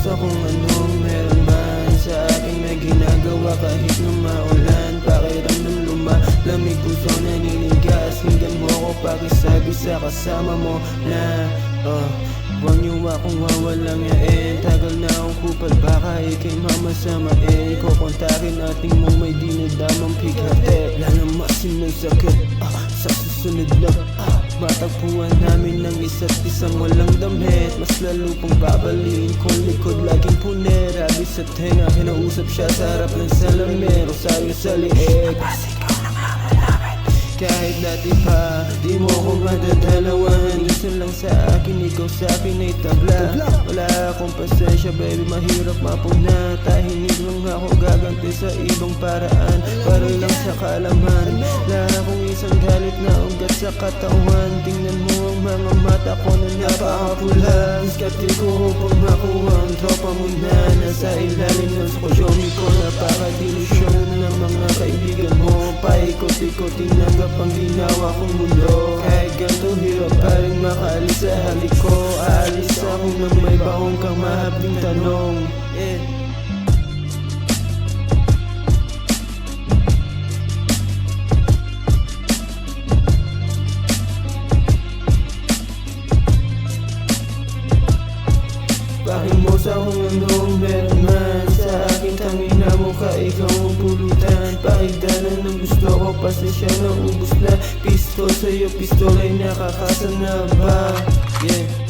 Pakimos kung anong meron man Sa akin may ginagawa kahit na maulan Pakiramdam lumalamig? Puso naninigas. Hinggan mo ako pakisabi sa kasama mo na oh, Huwag niyo akong wawalang yain. Tagal na akong kupal baka ikay mamasamain. Kukontakin ating mong may dinadamang pighati Lalamasin ng sakit ah, Sa susunod na ah, Matagpuan namin ng isa't isang walang damit. Mas lalo pang babaliin kung sa tenga, kinausap siya sa harap ng salamin Rosario sa liig kahit dati pa Di mo ko madadalawan Gusto lang sa akin Ikaw sa akin ay tabla. Wala akong pasensya baby Mahirap mapuna Tahinig lang ako gaganti sa ibang paraan Para lang sa kalaman Wala akong isang galit na ugat sa katawan Tingnan mo ang mga mata ko na napakapula Skeptic ko upang makuha ang tropa mo na Nasa ilalim ng skusyomi ko Napakadilusyon ng mga kaibigan mo. Paikot-ikot tinanggap ang ginawa kong mundo. Kahit ganito hirap pa rin makaalis sa halik ko. Aalis ako nang may baong kang mahabling tanong. Yeah. Pakimos akong anong meron man Sa aking tangina mo ka ikaw ang pulutan Pakidalan ng gusto ko. Pasensya na ubus na Pistol sa'yo pistol ay nakakasana ba? Yeah